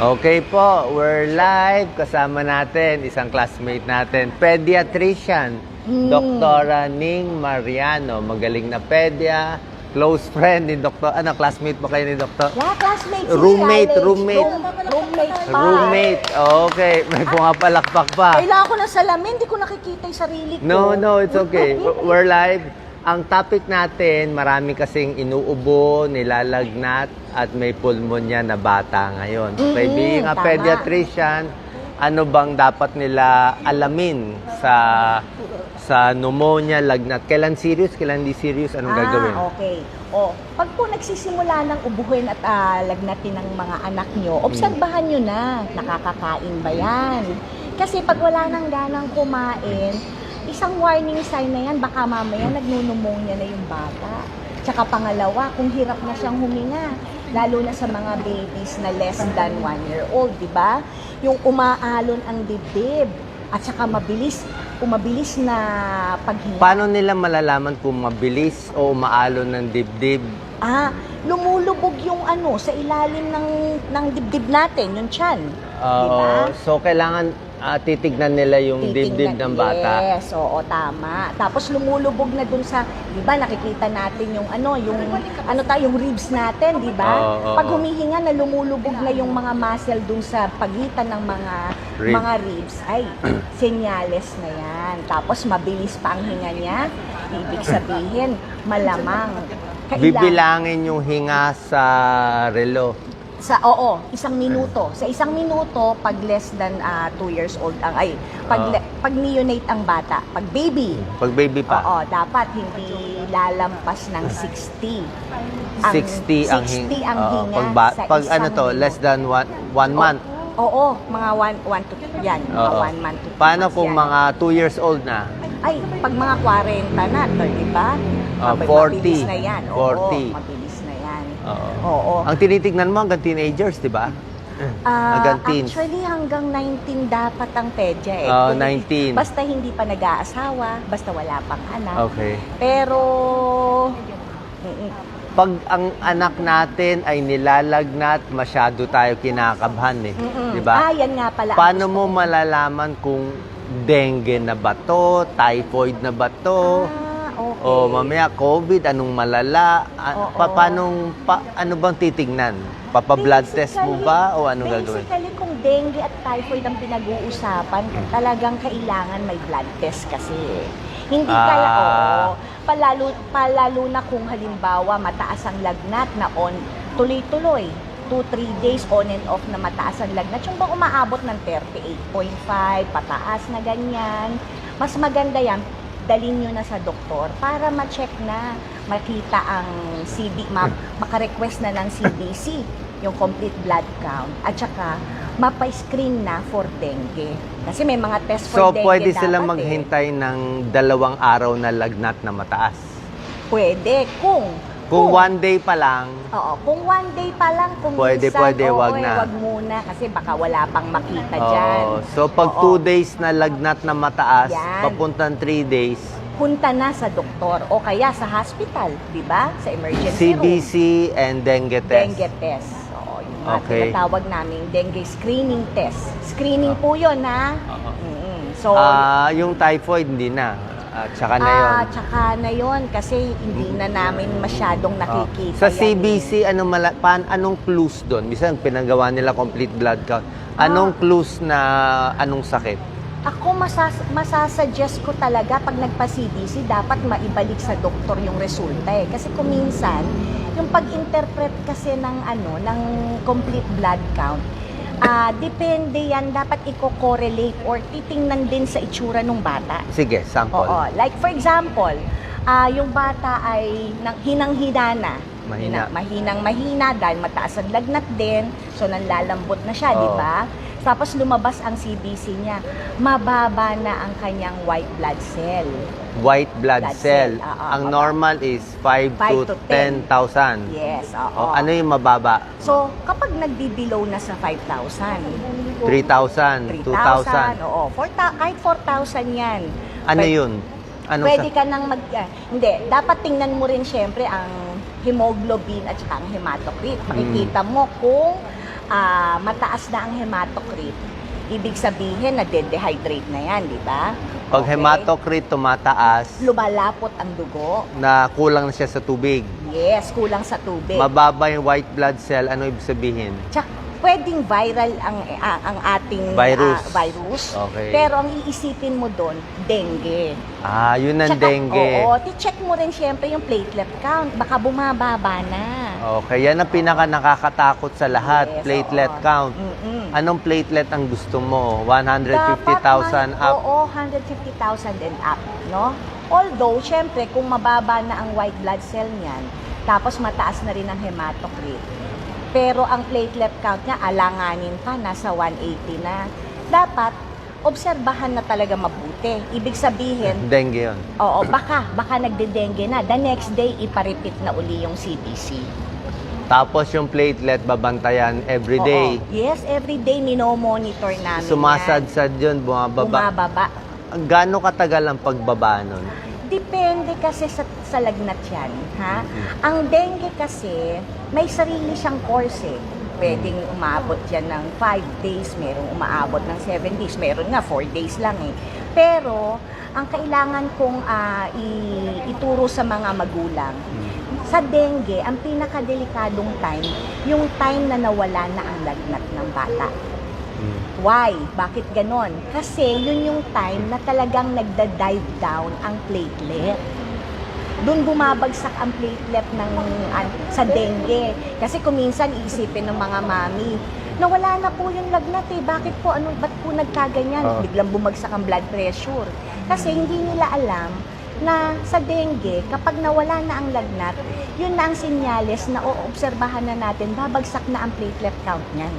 Okay po, we're live. Kasama natin isang classmate natin, pediatrician, Dr. Ning Mariano. Magaling na pedia, close friend ni Dr. Ano, classmate ba kayo ni Dr.? Yeah, classmate. si Roommate, Alex. roommate. Room- roommate pa. Roommate. Okay, may pumapalakpak pa. Kailangan ko ng salamin, hindi ko nakikita yung sarili ko. No, no, it's okay. We're live. Ang topic natin, marami kasing inuubo, nilalagnat, at may pulmonya na bata ngayon. Mm-mm, By being a tama. pediatrician, ano bang dapat nila alamin sa sa pneumonia, lagnat? Kailan serious, kailan di serious? Anong gagawin? Ah, okay. O, pag po nagsisimula ng ubuhin at ah, lagnatin ng mga anak nyo, obserbahan nyo na, nakakakain ba yan? Kasi pag wala nang ganang kumain, isang warning sign na yan, baka mamaya nagnunumonya na yung bata. Tsaka pangalawa, kung hirap na siyang huminga, lalo na sa mga babies na less than one year old, di ba? Yung umaalon ang dibdib, at saka mabilis, umabilis na paghinga. Paano nila malalaman kung mabilis o umaalon ng dibdib? Ah, lumulubog yung ano sa ilalim ng ng dibdib natin, yung tiyan. Oo. Diba? So, kailangan ah, titignan nila yung dibdib ng bata. Yes, oo, tama. Tapos lumulubog na dun sa, 'di ba, nakikita natin yung ano, yung ano tayo, yung ribs natin, 'di ba? Oo, oo, Pag oo. humihinga na lumulubog na yung mga muscle dun sa pagitan ng mga Rib. mga ribs, ay senyales na 'yan. Tapos mabilis pa ang hinga niya. Ibig sabihin, malamang kailangan- Bibilangin yung hinga sa relo. Sa oo, isang minuto. Sa isang minuto pag less than 2 years old ang ay pag le- pag neonate ang bata, pag baby. Pag baby pa. Oo, dapat hindi lalampas ng 60. 60 ang, 60 ang Oo, hinga pag, ba- sa pag isang ano to, minuto. less than one, one Oo, month. Oo, mga 1 1 to yan, mga Oo. 1 month to two Paano months kung yan. mga 2 years old na? ay pag mga 40 na, to, di ba? Ah, Mab- 40. Mabilis na yan. Oo, 40. mabilis. Oo. Oo. Ang tinitignan mo hanggang teenagers, di ba? Ah, hanggang teens. Actually, hanggang 19 dapat ang pedya eh. Oh, Kung hindi- 19. Basta hindi pa nag-aasawa, basta wala pang anak. Okay. Pero, mm, Pag ang anak natin ay nilalagnat, masyado tayo kinakabhan eh. Di ba? Ah, yan nga pala. ang Paano mo malalaman kung dengue na ba to, typhoid na ba to? Okay. O mamaya COVID, anong malala? Oo. pa, paanong, pa, ano bang titignan? Papa-blood test mo ba o anong gagawin? Basically, kung dengue at typhoid ang pinag-uusapan, talagang kailangan may blood test kasi. Hindi Ah. kaya, oo. Palalo, palalo na kung halimbawa mataas ang lagnat na on, tuloy-tuloy. 2-3 days on and off na mataas ang lagnat. Yung bang umaabot ng 38.5, pataas na ganyan. Mas maganda yan, dalhin nyo na sa doktor para ma-check na, makita ang CD, ma- maka-request na ng CBC, yung complete blood count, at saka mapa-screen na for dengue. Kasi may mga test for So, dengue pwede dapat sila eh. maghintay ng dalawang araw na lagnat na mataas. Pwede, kung Kung one day pa lang, Oo, kung one day pa lang, kung Pwede, minsan, pwede, oo, wag eh, na. wag muna kasi baka wala pang makita dyan. oo. so pag Oo. two days na lagnat na mataas, Yan. papuntang three days, Punta na sa doktor o kaya sa hospital, di ba? Sa emergency room. CBC and dengue test. Dengue test. Oo, yung mga Okay. tinatawag namin dengue screening test. Screening po yun, ha? Mm-mm. So, Ah, yung typhoid hindi na. At saka na yun. ah, tsaka na yun kasi hindi na namin masyadong Oh. nakikita Sa yan. CBC, anong, mala- paan, anong clues doon? Bisan pinagawa nila complete blood count. Ah. Anong clues na anong sakit? Ako masas masasuggest ko talaga pag nagpa-CBC, dapat maibalik sa doktor yung resulta eh. Kasi kung minsan, yung pag-interpret kasi ng ano, ng complete blood count, ah depende yan, dapat i-correlate or titingnan din sa itsura ng bata. Sige, sample. Oo, like for example, ah yung bata ay nang hinang-hina na. Mahina. mahinang mahina dahil mataas ang lagnat din, so nanlalambot na siya, Oo. di ba? Tapos lumabas ang CBC niya, mababa na ang kanyang white blood cell. White blood, Blood cell. cell, oo, Ang oo. normal is 5 Five to to 10. 10,000. Yes, oo. O, ano yung mababa? So, kapag nagbi-below na sa 5,000, 3,000, 2,000. 3,000, oo, 4,000, kahit 4,000 yan. Ano Pwede- yun? Ano Pwede sa... ka nang mag... ah, hindi, dapat tingnan mo rin syempre ang hemoglobin at saka ang hematocrit. Mm. Makikita mo kung ah, mataas na ang hematocrit, ibig sabihin na dehydrate na yan, di ba? Pag Okay. hematocrit tumataas, Lumalapot ang dugo. na kulang na siya sa tubig. Yes, kulang sa tubig. Mababa yung white blood cell, ano ibig sabihin? Tsaka, pwedeng viral ang ah, ang ating Virus. ah, virus. Okay. Pero ang iisipin mo doon, dengue. Ah, yun ang Tsaka, dengue. Oo, ti-check mo rin siyempre yung platelet count. Baka bumababa na. Okay, yan ang pinaka nakakatakot sa lahat, Yes, platelet oo. count. Mm-mm. Anong platelet ang gusto mo? Dapat 150,000 man- up? Oo, 150,000 and up, no? Although, syempre, kung mababa na ang white blood cell niyan, tapos mataas na rin ang hematocrit, pero ang platelet count niya, alanganin pa, nasa 180 na. Dapat, obserbahan na talaga mabuti. Ibig sabihin, Dengue yun. oo, baka, baka nagde-dengue na. The next day, iparipit na uli yung CBC. Tapos yung platelet, babantayan every day. Oo. Yes, every day, minomonitor namin yan. Sumasadsad yun, bumababa. Bumababa. Gaano katagal ang pagbaba nun? Depende kasi sa, sa lagnat yan, ha? Ang dengue kasi, may sarili siyang course eh. Pwedeng umabot yan ng 5 days, merong umaabot ng 7 days, meron nga 4 days lang eh. Pero, ang kailangan kong i- ituro sa mga magulang, sa dengue, ang pinakadelikadong time, yung time na nawala na ang lagnat ng bata. Mm. Why? Bakit ganon? Kasi yun yung time na talagang nagda-dive down ang platelet. Doon bumabagsak ang platelet ng an- sa dengue. Kasi kung minsan iisipin ng mga mami, nawala na po yung lagnat eh. Bakit po? Ano, ba't po nagkaganyan? Oo. Biglang bumagsak ang blood pressure. Kasi hindi nila alam na sa dengue, kapag nawala na ang lagnat, yun na ang sinyales na oobserbahan na natin, babagsak na ang platelet count niyan.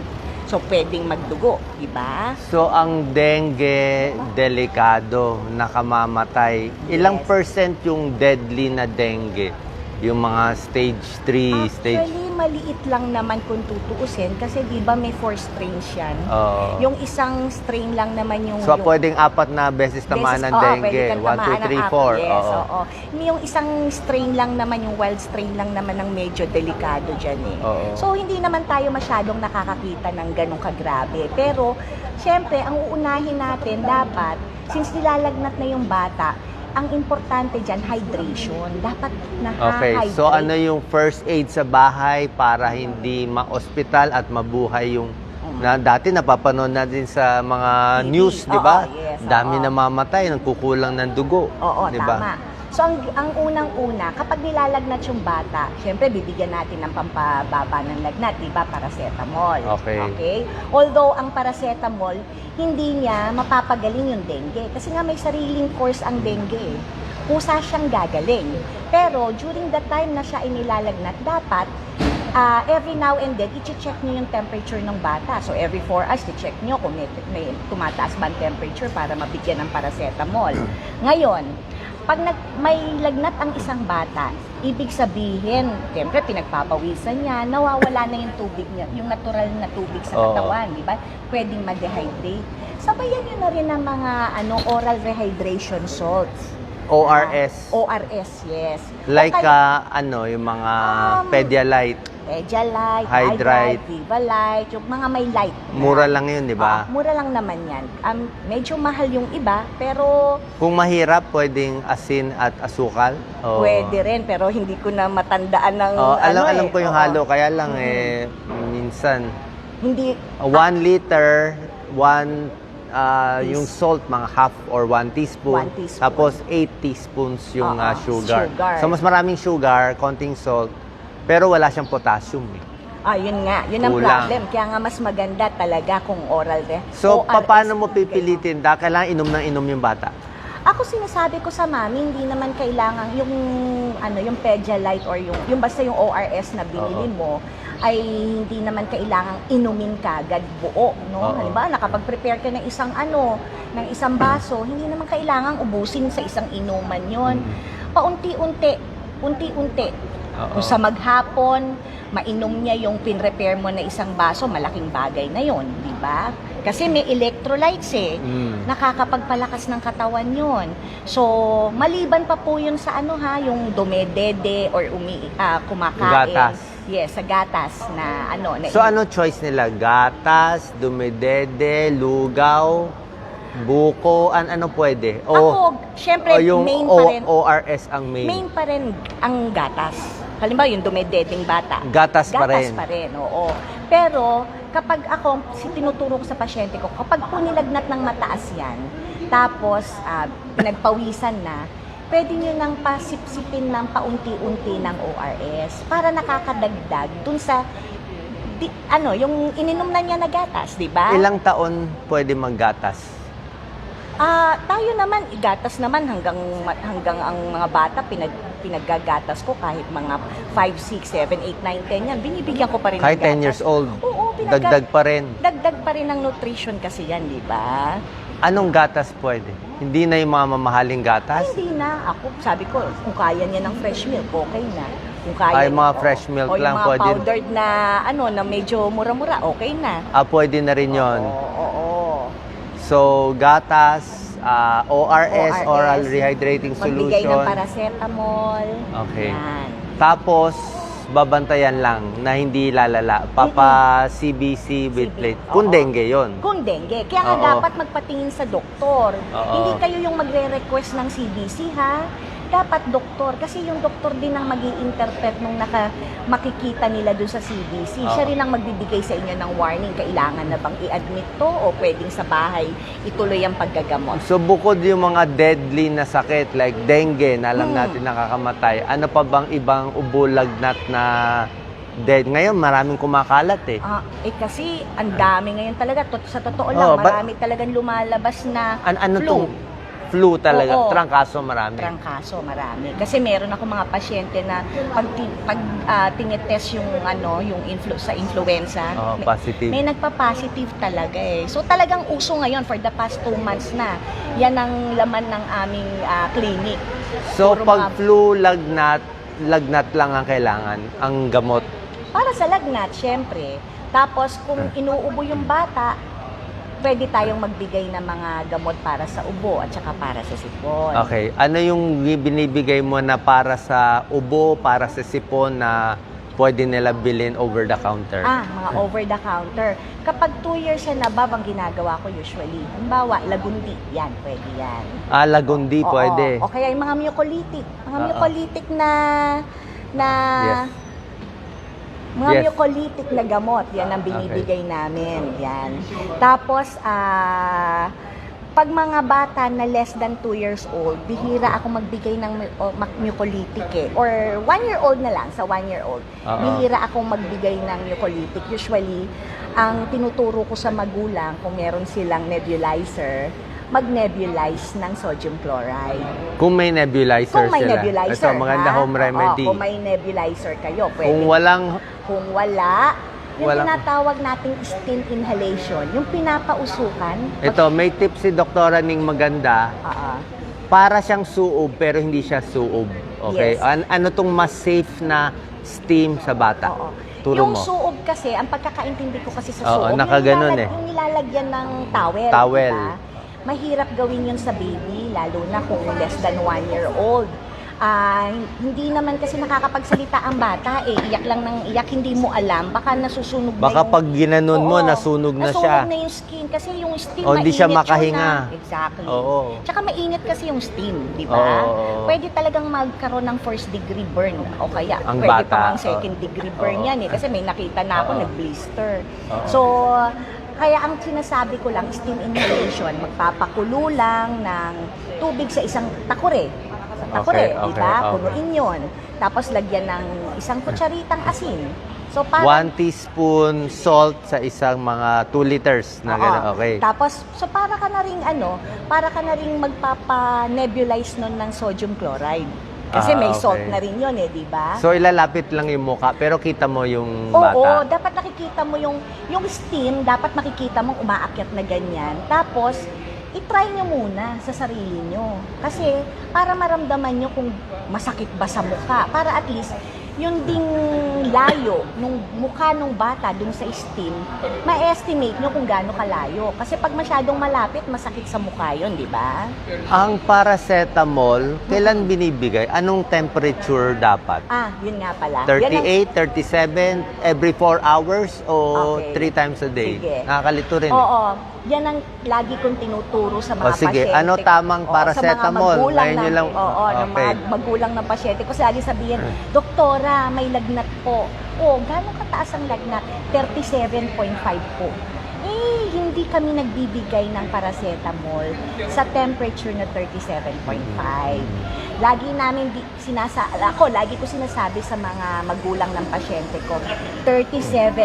So, pwedeng magdugo, di ba? So, ang dengue, delikado, nakamamatay. Ilang Yes. percent yung deadly na dengue? Yung mga stage 3, stage... Actually, maliit lang naman kung tutuusin kasi di ba may four strains yan. Oo. Yung isang strain lang naman yung... so, yung pwedeng apat na beses tamaan ng Beses- oo, dengue. pwede kang 1, 2, tamaan ng 3, apple, 4. Yes, Oo. oo. Yung isang strain lang naman, yung wild strain lang naman ang medyo delikado dyan eh. Oo. So, hindi naman tayo masyadong nakakakita ng ganong kagrabe. Pero, syempre, ang uunahin natin dapat, since nilalagnat na yung bata, ang importante dyan, hydration. Dapat Okay, na-hydrate. so ano yung first aid sa bahay para hindi ma-hospital at mabuhay yung na dati napapanood natin sa mga news, di ba? Oo, yes, Dami oo. namamatay, nagkukulang ng dugo. Oo, di tama. So, ang, ang unang-una, kapag nilalagnat yung bata, syempre, bibigyan natin ng pampababa ng lagnat, di ba? Paracetamol. Okay. Okay? Although, ang paracetamol, hindi niya mapapagaling yung dengue. Kasi nga may sariling course ang dengue. eh. Kusa siyang gagaling. Pero, during the time na siya inilalagnat, dapat, ah, every now and then, i-check niyo yung temperature ng bata. So, every 4 hours, i-check niyo kung may, may tumataas ba ang temperature para mabigyan ng paracetamol. Ngayon, pag nag, may lagnat ang isang bata, ibig sabihin, siyempre pinagpapawisan niya, nawawala na yung tubig niya, yung natural na tubig sa Oo. katawan, di ba? Pwedeng ma-dehydrate. Sabayan niyo na rin ng mga ano, oral rehydration salts. ORS. ORS, yes. Like kaya- ah, ano, yung mga Um, Pedialyte. Pedialyte, Hydrite. Hydrite, Vivalite, yung mga may light. Mura lang yun, di ba? Oo, mura lang naman yan. Um, medyo mahal yung iba, pero Kung mahirap, pwedeng asin at asukal. Oo. pwede rin. Pero hindi ko na matandaan ng Oo, alam, ano alam eh. ko yung Oo. halo, kaya lang Mm. eh, minsan, Hindi, Uh, one liter, one uh, yung salt, mga half or one teaspoon. One teaspoon. Tapos eight teaspoons yung Oo, uh, sugar. sugar. So, mas maraming sugar, konting salt, pero wala siyang potassium. Eh. ah, yun nga. Yun ang Kulang. problem. Kaya nga mas maganda talaga kung oral re. So, ORS paano mo pipilitin? Dahil kailangan inom ng inom yung bata. Ako sinasabi ko sa mami, hindi naman kailangan yung ano, yung Pedialyte or yung yung basta yung ORS na binili Oo. mo ay hindi naman kailangang inumin kagad buo, no? Oo. Halimbawa, nakapag-prepare ka ng isang ano, ng isang baso, hindi naman kailangang ubusin sa isang inuman 'yon. Mm. Paunti-unti, unti-unti. Kung sa maghapon, mainom niya yung pinrepair mo na isang baso, malaking bagay na 'yon, di ba? Kasi may electrolytes eh Mm. nakakapagpalakas ng katawan yon. So, maliban pa po yun sa ano ha, yung dumedede or umi, ah, kumakain. Gatas. Yes, sa gatas na ano. Na So ano choice nila? Gatas, dumedede, lugaw, buko, an ano pwede? Ako, syempre, o yung main O- pa rin. ORS ang main. Main pa rin ang gatas. Halimbawa, yung dumededing bata. Gatas pa rin. Gatas pa rin, oo. Pero, kapag ako, si tinuturo ko sa pasyente ko, kapag po nilagnat ng mataas yan, tapos ah, pinagpawisan na, pwede nyo nang pasipsipin ng paunti-unti ng ORS para nakakadagdag dun sa, di, ano, yung ininom na niya na gatas, di ba? Ilang taon pwede maggatas? Ah, tayo naman, igatas naman hanggang hanggang ang mga bata pinag pinaggagatas ko kahit mga 5, 6, 7, 8, 9, 10 yan. Binibigyan ko pa rin Kahit ng 10 gatas. years old, Oo, pinagga- dagdag pa rin. Dagdag pa rin ng nutrition kasi yan, di ba? Anong gatas pwede? Hindi na yung mga mamahaling gatas? Hindi na. Ako, sabi ko, kung kaya niya ng fresh milk, okay na. Kung kaya Ay, mga niya- fresh milk o, yung lang mga pwede. powdered na, ano, na medyo mura-mura, okay na. Ah, pwede na rin yon. Oo, oo, oo. So, gatas, ah, ORS, ORS, oral rehydrating Magbigay ng solution. paracetamol. Okay. Yan. Tapos, babantayan lang na hindi lalala. Papa CBC with CB, plate. oo. Kung dengue yon. Kung dengue. Kaya nga Oo. dapat magpatingin sa doktor. Oo. Hindi kayo yung magre-request ng CBC, ha? Dapat doktor. Kasi yung doktor din ang mag interpret nung naka, makikita nila dun sa CBC. Siya Oo. rin ang magbibigay sa inyo ng warning. Kailangan na bang i-admit to o pwedeng sa bahay ituloy ang paggagamot. So, bukod yung mga deadly na sakit like dengue na alam Hmm. natin nakakamatay, ano pa bang ibang ubulagnat na dead? Ngayon, maraming kumakalat eh. Ah, eh kasi ang dami ngayon talaga. Tot- Sa totoo Oo, lang, ba- marami talagang lumalabas na An ano flu. tong flu talaga? Oo. Trangkaso marami. trangkaso marami. Kasi meron ako mga pasyente na pag, ti- pag ah, tinetest yung ano, yung influ- sa influenza, Oo, may, positive. may nagpa-positive talaga eh. So talagang uso ngayon for the past two months na. Yan ang laman ng aming ah, clinic. So, Puro pag mga- flu, lagnat, lagnat lang ang kailangan, ang gamot. Para sa lagnat, syempre. Tapos kung inuubo yung bata, pwede tayong magbigay ng mga gamot para sa ubo at saka para sa sipon. Okay. Ano yung binibigay mo na para sa ubo, para sa sipon na pwede nila bilhin over the counter? Ah, mga over the counter. Kapag 2 years and above ang ginagawa ko usually, halimbawa, lagundi, yan, pwede yan. Ah, lagundi, Oo, pwede. O kaya yung mga mucolytic. Mga Oo. mucolytic na, na, Yes. Mga Yes. mucolytic na gamot, yan ang binibigay namin. Yan. Tapos, ah, pag mga bata na less than 2 years old, bihira ako magbigay ng mucolytic eh. Or 1 year old na lang, sa 1 year old. Oo. Bihira akong magbigay ng mucolytic. Usually, ang tinuturo ko sa magulang, kung meron silang nebulizer, mag-nebulize ng sodium chloride. Kung may nebulizer Kung may sila. nebulizer, Ito, maganda ha? home remedy. Oo, kung may nebulizer kayo, pwede. Kung walang, Kung wala, yung Wala. tinatawag nating steam inhalation, yung pinapausukan. ito, may tip si Doktora Ning maganda, Oo. para siyang suob pero hindi siya suob. Okay? Yes. An- ano tong mas safe na steam sa bata? Oo. Turo yung mo. suob kasi, ang pagkakaintindi ko kasi sa Oo, suob, nakaganon yung, eh. yung nilalagyan ng towel. Towel. diba? Mahirap gawin yun sa baby, lalo na kung less than one year old. Ah, hindi naman kasi nakakapagsalita ang bata eh. Iyak lang ng iyak, hindi mo alam. Baka nasusunog Baka na yung... pag ginanon mo, Oo, nasunog na siya. Nasunog na yung skin kasi yung steam O, hindi siya yun makahinga. na. Exactly. Oo. Tsaka mainit kasi yung steam, di ba? Oo. Pwede talagang magkaroon ng first degree burn o kaya Ang pwede bata, pa ang second degree burn Oo. yan eh kasi may nakita na ako nag-blister. So, kaya ang sinasabi ko lang, steam inhalation, magpapakulo lang ng tubig sa isang takure. Sa takure, Okay, di okay, ba? okay. Punuin yun. Tapos lagyan ng isang kutsaritang asin. So, para One teaspoon salt sa isang mga 2 liters na Oo. gano'n. Okay. Tapos, so para ka na rin ano, para ka na rin magpapa-nebulize nun ng sodium chloride. Kasi Ah, may okay. salt na rin yun eh, di ba? So, ilalapit lang yung muka, pero kita mo yung Oo, bata. dapat nakikita mo yung, yung steam, dapat makikita mong umaakyat na ganyan. Tapos, itry nyo muna sa sarili nyo. Kasi, para maramdaman nyo kung masakit ba sa mukha. Para at least, yung ding layo nung mukha nung bata dun sa steam, ma-estimate nyo kung gaano kalayo. Kasi pag masyadong malapit, masakit sa mukha yun, di ba? Ang paracetamol, kailan binibigay? Anong temperature dapat? Ah, yun nga pala. Yan ang- 38, 37, every 4 hours o Okay. 3 times a day? Sige. Nakakalito rin. eh. Oo, yan ang lagi kong tinuturo sa mga O, sige, pasyente. ano tamang Oo, paracetamol? Sa mga magulang Ngayon ng, lang- Oo, ng Okay. mga magulang ng pasyente ko. Lagi sabihin, Doktora, may lagnat po. O, gano'ng kataas ang lagnat? 37.5 po. Eh, hindi kami nagbibigay ng paracetamol sa temperature na 37.5. Lagi namin sinasa ako, lagi ko sinasabi sa mga magulang ng pasyente ko, 37.8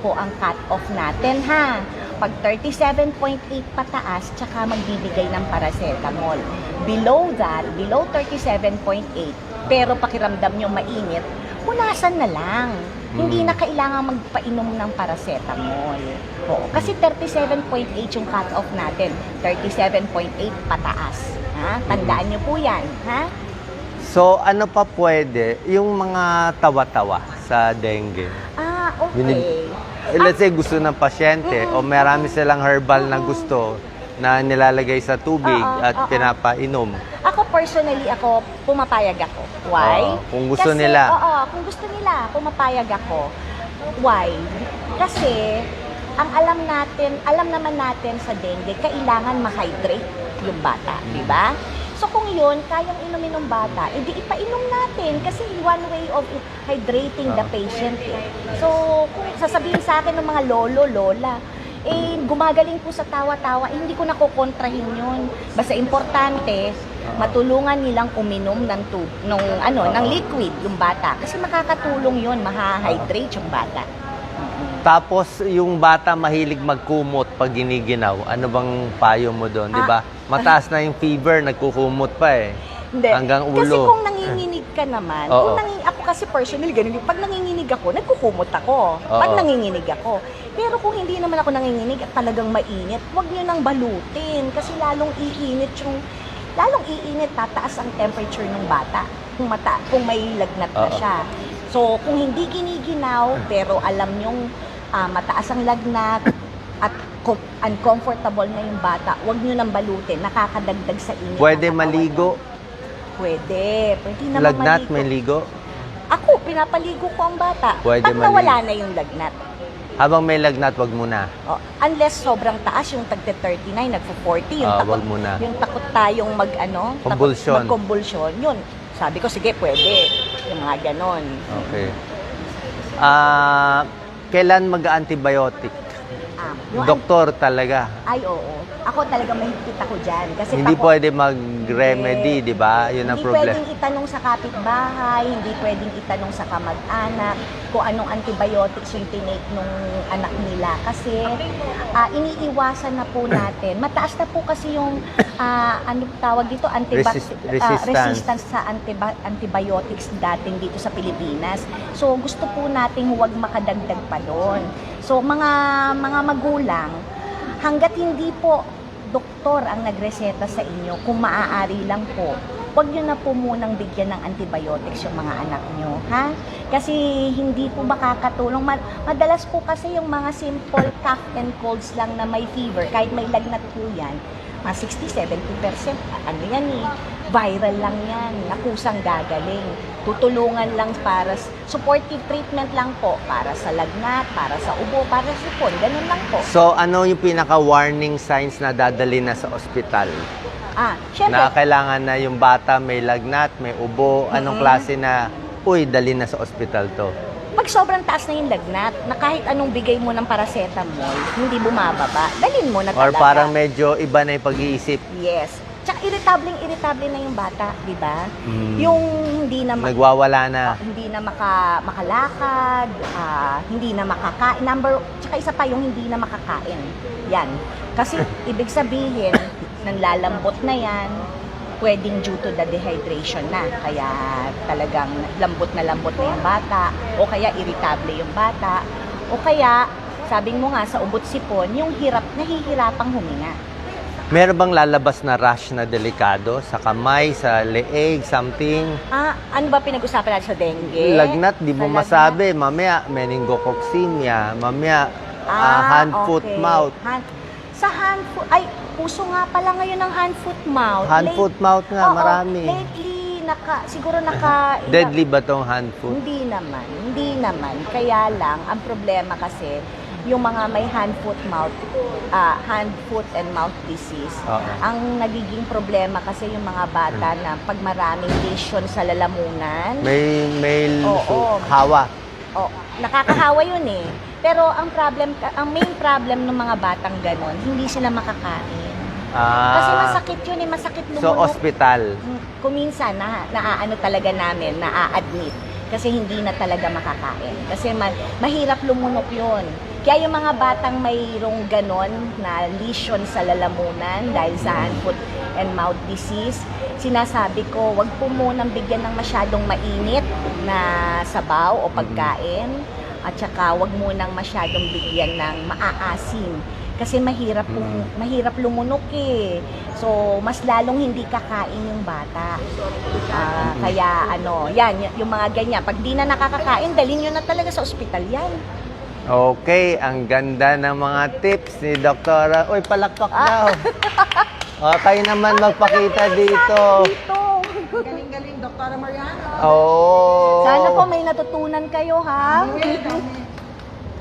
po ang cut-off natin ha. Pag 37.8 pataas, tsaka magbibigay ng paracetamol. Below that, below 37.8, pero pakiramdam nyo mainit, punasan na lang. Hindi Mm. na kailangan magpainom ng paracetamol. Oo, kasi 37.8 yung cut-off natin. 37.8 pataas. Ha? Tandaan nyo po yan. Ha? So, ano pa pwede? Yung mga tawa-tawa sa dengue. Ah, okay. Binib- Eh, Let's say gusto ng pasyente o marami silang herbal na gusto na nilalagay sa tubig Oo, at oo. pinapainom. Ako personally, ako, pumapayag ako. Why? Oo, kung gusto Kasi, nila. Oo, kung gusto nila, pumapayag ako. Why? Kasi, ang alam natin, alam naman natin sa dengue, kailangan ma-hydrate yung bata, di ba? So kung yun, kayang inumin ng bata, edi ipainom natin kasi one way of hydrating the Ah. patient. Eh. So kung sasabihin sa akin ng mga lolo, lola, eh gumagaling po sa tawa-tawa, eh, hindi ko nakokontrahin yun. Basta importante, matulungan nilang uminom ng tub, nung ano, ng Oo. liquid yung bata kasi makakatulong yun, maha-hydrate yung bata. Tapos, yung bata mahilig magkumot pag giniginaw. Ano bang payo mo doon, di ba? Mataas na yung fever, nagkukumot pa eh. Hindi. Hanggang Kasi ulo. kung nanginginig ka naman, Oo. kung nangi- ako kasi personally, ganun, yung pag nanginginig ako, nagkukumot ako. Pag Oo. nanginginig ako. Pero kung hindi naman ako nanginginig at talagang mainit, huwag nyo nang balutin. Kasi lalong iinit yung, lalong iinit, tataas ang temperature ng bata. Kung, mata, kung may lagnat na Oo. siya. So, kung hindi giniginaw, pero alam nyong ah, mataas ang lagnat, at com- uncomfortable na yung bata, huwag nyo nang balutin. Nakakadagdag sa ng Pwede maligo, Pwede. Pwede naman lagnat, maligo. may ligo. Ako, pinapaligo ko ang bata. Pwede Pag nawala na yung lagnat. Habang may lagnat, wag muna. Oh, unless sobrang taas yung tagte 39, nagpo-40, yung Ah, takot, wag muna. yung takot tayong mag ano, takot Convulsion. Yun. Sabi ko, sige, pwede. Yung mga ganon. Okay. Ah, kailan mag-antibiotic? Ah, yung Doktor talaga. Ay, oo. Ako talaga mahigpit ako dyan. Kasi Hindi takot- pwede mag-remedy, di ba? Yun ang hindi problem. pwedeng itanong sa kapitbahay, hindi pwedeng itanong sa kamag-anak kung anong antibiotics yung tinake nung anak nila. Kasi ah, iniiwasan na po natin. Mataas na po kasi yung, ah, ano tawag dito, Antiba- Resist- ah, resistance. resistance sa antiba- antibiotics dating dito sa Pilipinas. So gusto po nating huwag makadagdag pa doon. So mga mga magulang, hanggat hindi po doktor ang nagreseta sa inyo, kung maaari lang po, huwag nyo na po munang bigyan ng antibiotics yung mga anak nyo, ha? Kasi hindi po makakatulong. Ma- Madalas po kasi yung mga simple cough and colds lang na may fever, kahit may lagnat po yan, mga 60-70%, ano yan eh, viral lang yan, nakusang gagaling. Tutulungan lang para, supportive treatment lang po, para sa lagnat, para sa ubo, para sa sipon, ganun lang po. So, ano yung pinaka-warning signs na dadali na sa ospital? Ah, syempre, Na kailangan na yung bata may lagnat, may ubo, anong Mm-mm. klase na, uy, dali na sa ospital to. pag sobrang taas na yung lagnat, na kahit anong bigay mo ng paracetamol, hindi bumababa, dalin mo na Or talaga. parang medyo iba na yung pag-iisip. Yes. Tsaka irritableng irritable na yung bata, di ba? Mm. Yung hindi na Nagwawala na. hindi na maka, makalakad, ah, hindi na makakain. Number, tsaka isa pa yung hindi na makakain. Yan. Kasi ibig sabihin, nanlalambot na yan, pwedeng due to the dehydration na. Kaya talagang lambot na lambot na yung bata, o kaya irritable yung bata, o kaya, sabi mo nga sa ubot sipon, yung hirap, nahihirapang huminga. Meron bang lalabas na rash na delikado sa kamay, sa leeg, something? Ah, ano ba pinag-usapan natin sa dengue? Lagnat, di mo lagnat? masabi. Mamaya, meningococcemia. Mamaya, ah, hand, foot, okay. mouth. Hand, sa hand, foot, ay, puso nga pala ngayon ng hand, foot, mouth. Hand, Late- foot, mouth nga, Oo, marami. Lately, naka, siguro naka... Deadly ba tong hand, foot? Hindi naman, hindi naman. Kaya lang, ang problema kasi, yung mga may hand, foot, mouth, ah, hand, foot, and mouth disease, Oo. ang nagiging problema kasi yung mga bata na pag maraming lesion sa lalamunan, May, may Oo. hawa. oh, nakakahawa yun eh. Pero ang problem, ang main problem ng mga batang ganon, hindi sila makakain. Ah, Kasi masakit yun eh, masakit So, lumunok. hospital. Mm, Kuminsan, na, naaano talaga namin, naa-admit. Kasi hindi na talaga makakain. Kasi ma- mahirap lumunok yun. Kaya yung mga batang mayroong ganon na lesion sa lalamunan dahil sa hand, foot, and mouth disease, sinasabi ko, wag po munang bigyan ng masyadong mainit na sabaw o pagkain. At saka wag munang masyadong bigyan ng maaasim. Kasi mahirap po, Mm. mahirap lumunok eh. So, mas lalong hindi kakain yung bata. Ah, kaya ano, yan, yung mga ganyan. Pag di na nakakakain, dalhin nyo na talaga sa ospital yan. Okay, ang ganda ng mga tips ni Doktora. Uy, palakpak daw. O, kayo naman magpakita dito. Dito. Galing-galing, Dr. Mariano. Oo. Sana po may natutunan kayo, ha?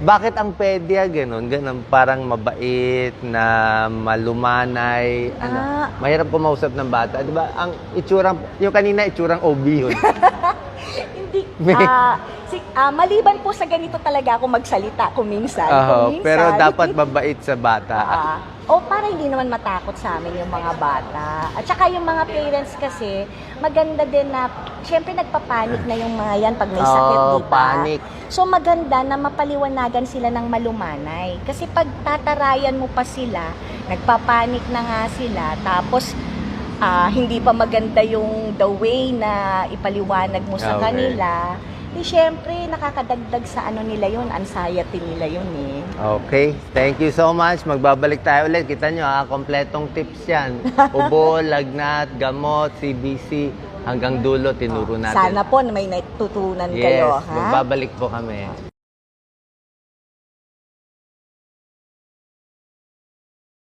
Bakit ang pedya ganun? Ganun, parang mabait, na malumanay. Ano? Ah. Mahirap kumausap ng bata. Di ba? Ang itsurang, yung kanina itsurang OB yun. Hindi. Ah, si, ah, maliban po sa ganito talaga ako magsalita kuminsan. Oo, kuminsan. pero dapat mabait sa bata. Ah, o para hindi naman matakot sa amin yung mga bata. At saka yung mga parents kasi, maganda din na, syempre nagpapanik na yung mga yan pag may sakit, Oo, di ba? panic. So maganda na mapaliwanagan sila ng malumanay. Kasi pag tatarayan mo pa sila, nagpapanik na nga sila, tapos ah, hindi pa maganda yung the way na ipaliwanag mo sa Okay. kanila, eh syempre nakakadagdag sa ano nila yun, anxiety nila yun eh. Okay, thank you so much. Magbabalik tayo ulit. Kita nyo ha, kompletong tips yan. Ubo, lagnat, gamot, CBC, hanggang dulo tinuro natin. Sana po may natutunan yes, kayo, ha? magbabalik po kami.